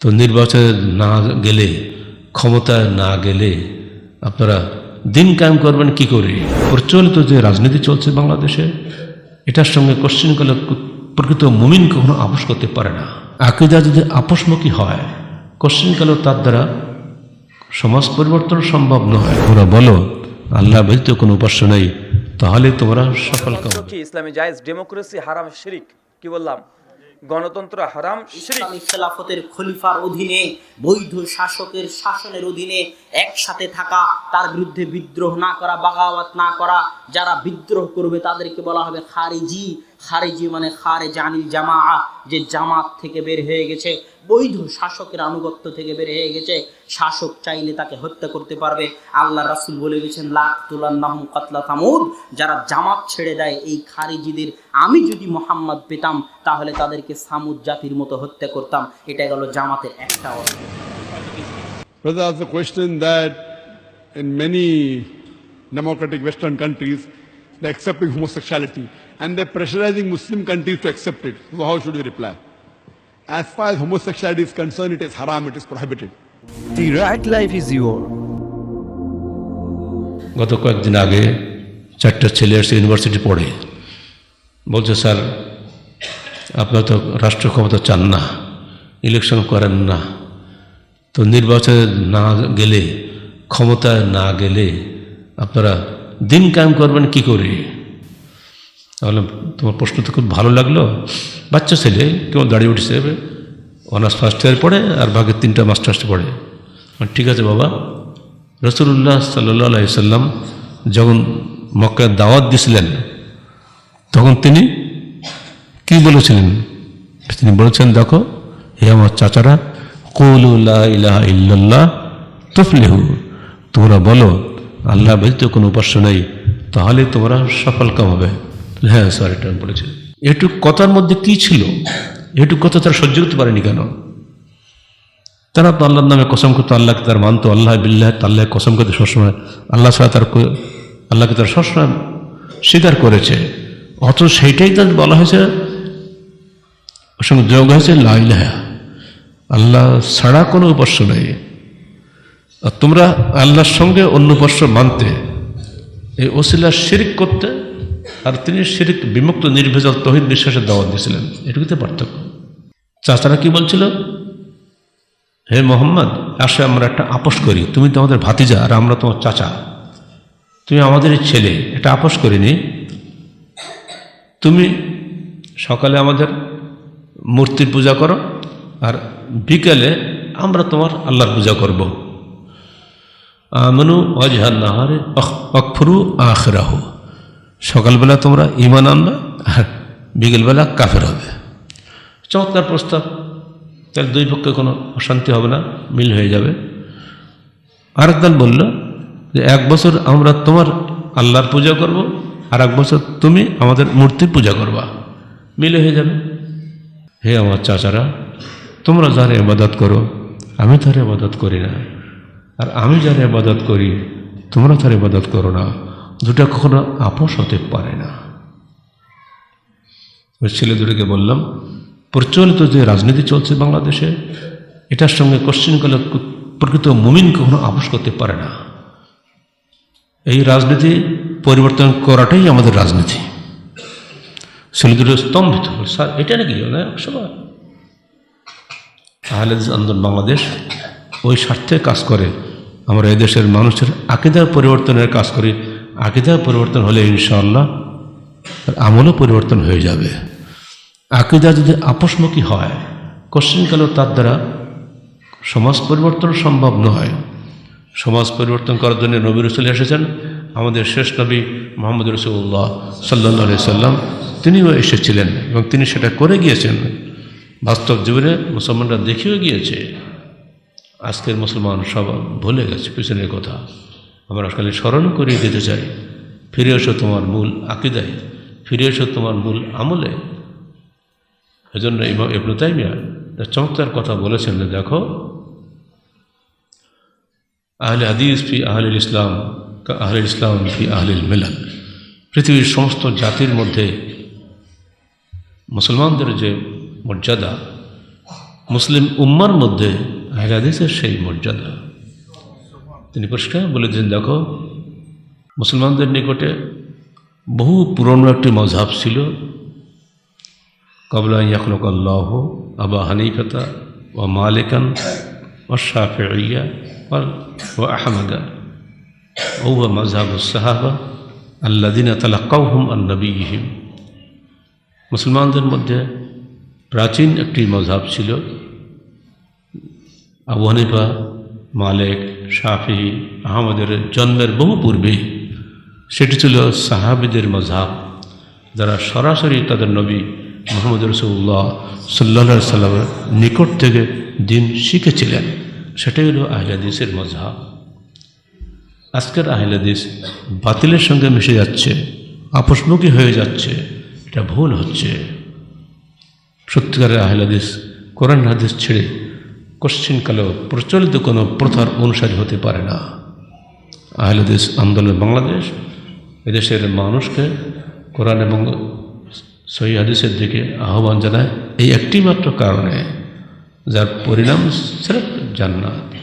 তো নির্বাচনে না গেলে ক্ষমতায় না গেলে আপনারা দিন কায়েম করবেন কি করে? প্রচলিত যে রাজনীতি চলছে বাংলাদেশে, এটার সঙ্গে কোশ্চিন করলে প্রকৃত মুমিন কখনো আপোষ করতে পারে না। আকিদা যদি আপোষমুখী হয় কোশ্চিন কালেও তার দ্বারা সমাজ পরিবর্তন সম্ভব নয়। তোমরা বলো, আল্লাহ ব্যতীত কোনো উপাস্য নেই, তাহলে তোমরা সফল ইসলামী জায়েজ ডেমোক্রেসি হারাম, শিরিক, কি বললাম? গণতন্ত্র হারাম ইসলামী খেলাফতের খলিফার অধীনে বৈধ শাসকের শাসনের অধীনে একসাথে থাকা তার বিরুদ্ধে বিদ্রোহ না করা বাগাওয়াত না করা যারা বিদ্রোহ করবে তাদেরকে বলা হবে খারিজি। খারিজি মানে খারে জানি জামা যে জামাত থেকে বের হয়ে গেছে। বৈধ শাসকের আনুগত্য থেকে বের হয়ে গেছে শাসক চাইলে তাকে হত্যা করতে পারবে আল্লাহ রাসুল বলে গেছেন লাখ তুলান্নাহম কতলা তামুদ যারা জামাত ছেড়ে দেয় এই খারিজিদের আমি যদি মোহাম্মদ পেতাম তাহলে তাদেরকে সামুদ জাতির মতো হত্যা করতাম এটা গেল জামাতের একটা অর্থ Brother asked the question that in many democratic Western countries, they're accepting homosexuality and they're pressurizing Muslim countries to accept it. So how should we reply? As far as homosexuality is concerned, it is haram, it is prohibited. The right life is your. গত কয়েকদিন আগে চারটা ছেলে এসে university পড়ে বলছে sir আপনারা তো রাষ্ট্র ক্ষমতা চান না ইলেকশন করেন না তো নির্বাচনে না গেলে ক্ষমতায় না গেলে আপনারা দিন কায়েম করবেন কি করে তাহলে তোমার প্রশ্ন তো খুব ভালো লাগল। বাচ্চা ছেলে কেউ দাঁড়িয়ে উঠেছে? অনার্স ফার্স্ট ইয়ার পড়ে আর বাকি তিনটা মাস্টার্স পড়ে। ঠিক আছে বাবা। রসুল্লাহ সাল্লাহ সাল্লাম যখন মক্কায় দাওয়াত দিয়েছিলেন তখন তিনি কি বলেছিলেন? তিনি বলেছেন, দেখো, হে আমার চাচারা কৌলুল্লাহ ইলাহা ইল্লাল্লাহ তফলেহু। তোমরা বলো, আল্লাহ ব্যতীত কোনো উপাস্য নেই। তাহলে তোমরা সফল কাম হবে। হ্যাঁ এটা আমি বলেছি। এটুক কথার মধ্যে কি ছিল? এটুক কথা তারা সহ্য করতে পারেনি কেন? তারা তো আল্লাহর নামে কসম করতো, আল্লাহকে তার মানতো, আল্লাহ বিল্লাহ, আল্লাহ কসম করতে সবসময়। আল্লাহ ছাড়া তার আল্লাহকে তার সবসময় স্বীকার করেছে। অথচ সেইটাই তার বলা হয়েছে, ওর সঙ্গে যোগ হয়েছে লাইলাহা আল্লাহ ছাড়া কোনো উপাস্য নেই। আর তোমরা আল্লাহর সঙ্গে অন্য উপাস্য মানতে, এই ওসিলা শিরিক করতে আর তিনি শিরিক, বিমুক্ত, নির্ভেজাল, তহিদ বিশ্বাসের দাওয়াত দিয়েছিলেন। এটুকুতে পার্থক্য। চাচারা কি বলছিল? হে মোহাম্মদ, আসে আমরা একটা আপোষ করি। তুমি তো আমাদের ভাতিজা আর আমরা তোমার চাচা। তুমি আমাদের ছেলে, এটা আপোষ করিনি। তুমি সকালে আমাদের মূর্তির পূজা করো আর বিকেলে আমরা তোমার আল্লাহর পূজা করব। আমনু অজহার নাহারে অকফরু আখরাহু। সকালবেলা তোমরা ইমান আনবে আর বিকেলবেলা কাফের হবে। চমৎকার প্রস্তাব। তাহলে দুই পক্ষে কোনো অশান্তি হবে না, মিল হয়ে যাবে। আরেকদল বলল যে, এক বছর আমরা তোমার আল্লাহর পূজা করব আর এক বছর তুমি আমাদের মূর্তির পূজা করবা। মিলে হয়ে যাবে। হে আমার চাচারা, তোমরা যার ইবাদত করো, আমি তার ইবাদত করি না। আর আমি যার ইবাদত করি, তোমরা তার ইবাদত করো না। দুটা কখনো আপোষ হতে পারে না। ওই ছেলে দুটোকে বললাম, প্রচলিত যে রাজনীতি চলছে বাংলাদেশে, এটার সঙ্গে কোশ্চিন করলে প্রকৃত মুমিন কখনো আপোষ করতে পারে না। এই রাজনীতি পরিবর্তন করাটাই আমাদের রাজনীতি। ছেলে দুটো স্তম্ভিত স্যার, এটা নাকি সবাই হাদিস আন্দোলন বাংলাদেশ, ওই স্বার্থে কাজ করে, আমরা এদেশের মানুষের আকিদার পরিবর্তনের কাজ করি আকিদার পরিবর্তন হলে ইনশাল্লাহ আমলও পরিবর্তন হয়ে যাবে। আকিদা যদি আপোষমুখী হয়, কোশ্চিনকালেও তার দ্বারা সমাজ পরিবর্তন সম্ভব নয়। সমাজ পরিবর্তন করার জন্য নবী রসুল এসেছেন, আমাদের শেষ নবী মোহাম্মদ রসুল্লাহ সাল্লাহ সাল্লাম, তিনিও এসেছিলেন এবং তিনি সেটা করে গিয়েছেন। বাস্তব জীবনে মুসলমানরা দেখিও গিয়েছে, আজকের মুসলমান সব ভুলে গেছে, পিছনের কথা। আমরা খালি স্মরণ করিয়ে দিতে চাই। ফিরে এসো তোমার মূল আকিদায়, ফিরে এসো তোমার মূল আমলে। এজন্য ইবনু একটা চমৎকার কথা বলেছেন যে দেখো, আহলে হাদিস ফি আহলিল ইসলাম আহলিল ইসলাম ফি আহলিল মিলাল পৃথিবীর সমস্ত জাতির মধ্যে মুসলমানদের যে মর্যাদা, মুসলিম উম্মার মধ্যে আহলে হাদিসের সেই মর্যাদা। তিনি পরিষ্কার বলে দিলেন দেখো, মুসলমানদের নিকটে বহু পুরনো একটি মজাব ছিল। কবলা ইয়াকলক আল্লাহ আবা হানিফাতা ও মালিকান ও শাফিয়া ও আহমদা। ও মজাব সাহাবা আল্লাদিন তালাক্কাউহুম আন্নবীহিম মুসলমানদের মধ্যে প্রাচীন একটি মজাব ছিল। আবু হানিফা, মালেক শাফি আহমদের জন্মের বহু পূর্বে, সেটি ছিল সাহাবিদের মজাব যারা সরাসরি তাদের নবী মোহাম্মদ রসুল্লাহ সাল্লা সাল্লামের নিকট থেকে দিন শিখেছিলেন। সেটাই হলো আহলাদিসের মজাব আজকের আহলাদিস বাতিলের সঙ্গে মিশে যাচ্ছে, আপোষমুখী হয়ে যাচ্ছে, এটা ভুল হচ্ছে। সত্যিকারের আহলাদিস কোরআন হাদিস ছেড়ে কোশ্চিনকালেও প্রচলিত কোনো প্রথার অনুসারী হতে পারে না। আহলাদিস আন্দোলন বাংলাদেশ, এদেশের মানুষকে কোরআন এবং সহি হাদিসের দিকে আহ্বান জানায়। এই একটি মাত্র কারণে যার পরিণাম স্রেফ জান্নাত।